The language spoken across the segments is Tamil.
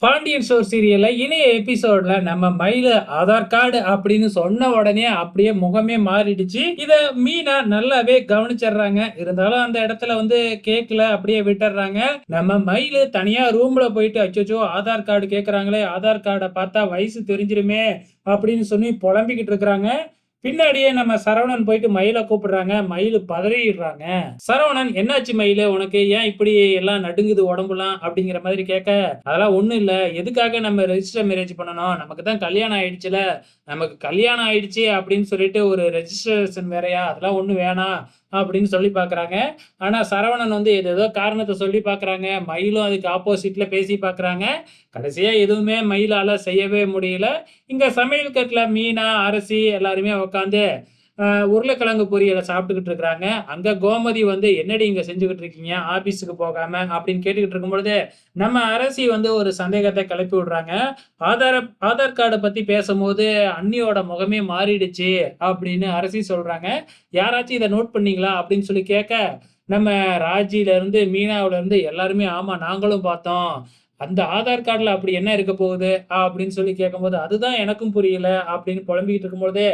பாண்டியன் ஸ்டோர் சீரியல்ல இணைய எபிசோட்ல நம்ம மயில ஆதார் கார்டு அப்படின்னு சொன்ன உடனே அப்படியே முகமே மாறிடுச்சு. இத மீனா நல்லாவே கவனிச்சிடுறாங்க. இருந்தாலும் அந்த இடத்துல வந்து கேட்கல அப்படியே விட்டுறாங்க நம்ம மயிலு தனியா ரூம்ல போயிட்டு அச்சோச்சோ ஆதார் கார்டு கேட்குறாங்களே ஆதார் கார்டை பார்த்தா வயசு தெரிஞ்சிருமே அப்படின்னு சொல்லி புலம்பிக்கிட்டு இருக்கிறாங்க. பின்னாடியே நம்ம சரவணன் போயிட்டு மயில கூப்பிடுறாங்க. மயில் பதறிடுறாங்க. சரவணன் என்னாச்சு மயிலு? உனக்கு ஏன் இப்படி எல்லாம் நடுங்குது உடம்புலாம்? அப்படிங்கிற மாதிரி கேட்க அதெல்லாம் ஒண்ணும் இல்ல. எதுக்காக நம்ம ரெஜிஸ்டர் மேரேஜ் பண்ணணும்? நமக்கு தான் கல்யாணம் ஆயிடுச்சுல. நமக்கு கல்யாணம் ஆயிடுச்சு அப்படின்னு சொல்லிட்டு ஒரு ரெஜிஸ்ட்ரேஷன் வேறையா? அதெல்லாம் ஒண்ணு வேணாம். அப்படின்னு சொல்லி பாக்குறாங்க ஆனா சரவணன் வந்து ஏதேதோ காரணத்தை சொல்லி பாக்குறாங்க மயிலும் அதுக்கு ஆப்போசிட்ல பேசி பாக்குறாங்க கடைசியா எதுவுமே மயிலால செய்யவே முடியல. இங்க சமையல் கட்டில் மீனா அரசி எல்லாருமே உட்காந்து உருளைக்கிழங்கு பொரியலை சாப்பிட்டுக்கிட்டு இருக்கிறாங்க. அங்க கோமதி வந்து என்னடி இங்க செஞ்சுக்கிட்டு இருக்கீங்க? ஆபீஸுக்கு போகாம? அப்படின்னு கேட்டுக்கிட்டு இருக்கும்பொழுது நம்ம அரசி வந்து ஒரு சந்தேகத்தை கிளப்பி விடுறாங்க. ஆதார ஆதார் கார்டை பத்தி பேசும்போது அண்ணியோட முகமே மாறிடுச்சு அப்படின்னு அரசி சொல்றாங்க. யாராச்சும் இதை நோட் பண்ணீங்களா? அப்படின்னு சொல்லி கேட்க நம்ம ராஜில இருந்து மீனாவில இருந்து எல்லாருமே ஆமா நாங்களும் பார்த்தோம். அந்த ஆதார் கார்டுல அப்படி என்ன இருக்க போகுது? அப்படின்னு சொல்லி கேட்கும்போது அதுதான் எனக்கும் புரியல அப்படின்னு புலம்பிக்கிட்டு இருக்கும்போது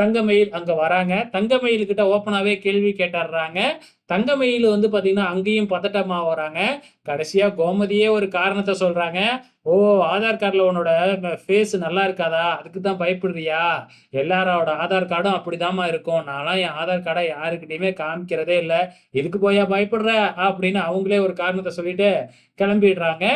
தங்கமயில் அங்க வராங்க. தங்கமயில் கிட்ட ஓப்பனாவே கேள்வி கேட்டுடுறாங்க தங்கமயில் வந்து பாத்தீங்கன்னா அங்கேயும் பதட்டமாக வராங்க. கடைசியா கோமதியே ஒரு காரணத்தை சொல்றாங்க. ஓ ஆதார் கார்டில் உன்னோட ஃபேஸ் நல்லா இருக்காதா? அதுக்கு தான் பயப்படுறியா? எல்லாரோட ஆதார் கார்டும் அப்படிதாம்மா இருக்கும். நான்லாம் என் ஆதார் கார்டை யாருக்கிட்டையுமே காமிக்கிறதே இல்லை. இதுக்கு போயா பயப்படுற? அப்படின்னு அவங்களே ஒரு காரணத்தை சொல்லிட்டு கிளம்பிடுறாங்க.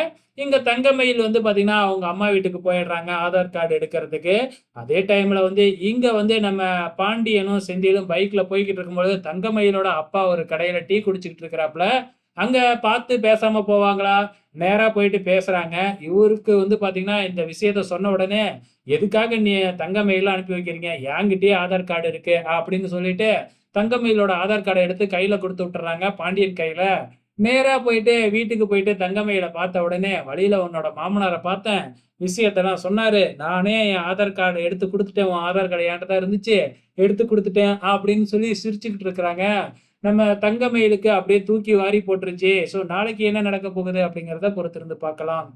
இங்க தங்கமயில் வந்து பாத்தீங்கன்னா அவங்க அம்மா வீட்டுக்கு போயிடுறாங்க ஆதார் கார்டு எடுக்கிறதுக்கு. அதே டைம்ல வந்து இங்க வந்து நம்ம பாண்டியனும் செந்திலும் பைக்கில் போய்கிட்டு இருக்கும்போது தங்கமயிலோட அப்பா ஒரு கடையில் டீ குடிச்சிக்கிட்டு இருக்கிறாப்புல. அங்கே பார்த்து பேசாமல் போவாங்களா? நேராக போயிட்டு பேசுகிறாங்க இவருக்கு வந்து பார்த்தீங்கன்னா இந்த விஷயத்த சொன்ன உடனே எதுக்காக நீ தங்கமயிலாம் அனுப்பி வைக்கிறீங்க? என்கிட்டயே ஆதார் கார்டு இருக்கு. அப்படின்னு சொல்லிட்டு தங்கமயிலோட ஆதார் கார்டை எடுத்து கையில் கொடுத்து விட்டுறாங்க பாண்டியன் கையில். நேரா போயிட்டு வீட்டுக்கு போயிட்டு தங்கமையில பார்த்த உடனே வழியில உன்னோட மாமனாரை பார்த்தேன். விஷயத்தெல்லாம் சொன்னாரு. நானே என் ஆதார் கார்டு எடுத்து கொடுத்துட்டேன். உன் ஆதார் கார்டு என்கிட்ட தான் இருந்துச்சு. எடுத்து கொடுத்துட்டேன் அப்படின்னு சொல்லி சிரிச்சுக்கிட்டு இருக்கிறாங்க. நம்ம தங்கமயிலுக்கு அப்படியே தூக்கி வாரி போட்டுருச்சு. ஸோ நாளைக்கு என்ன நடக்க போகுது அப்படிங்கிறத பொறுத்திருந்து பார்க்கலாம்.